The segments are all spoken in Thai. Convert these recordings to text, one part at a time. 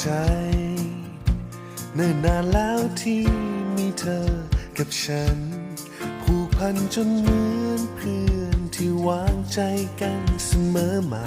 ใจเนิ่นนานแล้วที่มีเธอกับฉัน ผูกพันจนเหมือนเพื่อนที่วางใจกันเสมอมา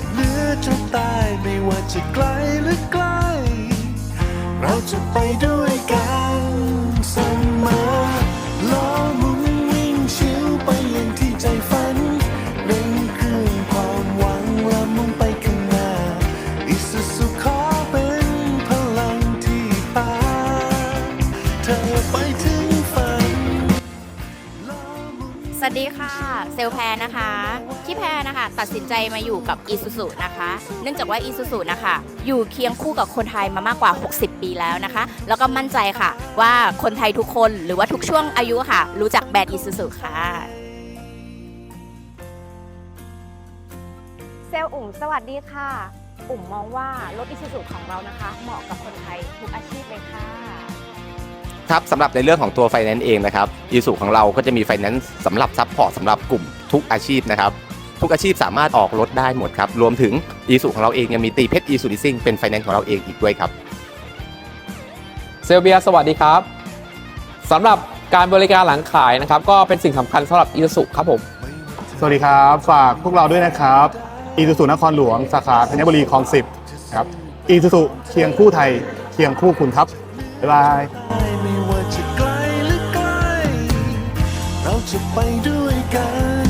จะเหนือจะใต้ไม่ว่าจะไกลหรือใกล้ เราจะไปด้วยกันเสมอล้อหมุนวิ่งชิวไปอย่างที่ใจฝันเร่งเครื่องความหวังและมุ่งไปข้างหน้าอิสุสุขอเป็นพลังที่พาเธอไปถึง สวัสดีค่ะเซลแพรนะคะที่แพรนะคะ ตัดสินใจมาอยู่กับอีซูซูนะคะ เนื่องจากว่าอีซูซูนะคะ อยู่เคียงคู่กับคนไทยมามากกว่า 60 ปีแล้วนะคะ แล้วก็มั่นใจค่ะ ว่าคนไทยทุกคนหรือว่าทุกช่วงอายุค่ะ รู้จักแบรนด์อีซูซูค่ะ เซลล์อุ่มสวัสดีค่ะ อุ่มมองว่ารถอิซูซุของเรานะคะ เหมาะกับคนไทยทุกอาชีพเลยค่ะ ครับสำหรับในเรื่องของตัวไฟแนนซ์เองนะครับอีสุของเราก็จะมีไฟแนนซ์สำหรับซัพพอร์ตสำหรับกลุ่มทุกอาชีพนะครับทุกอาชีพสามารถออกรถได้หมดครับ รวมถึงอีสุของเราเองยังมีตีเพชรอีสุลิซิ่งเป็นไฟแนนซ์ของเราเองอีกด้วยครับ เซลเบียสวัสดีครับสำหรับการบริการหลังขายนะครับ ก็เป็นสิ่งสำคัญสำหรับอีสุครับผม สวัสดีครับ ฝากพวกเราด้วยนะครับอีซูซูนครหลวงสาขาธัญบุรีคลองสิบครับอีซูซูเคียงคู่ไทย เคียงคู่คุณครับบ๊ายบาย ไม่ว่าจะไกลหรือใกล้ เราจะไปด้วยกัน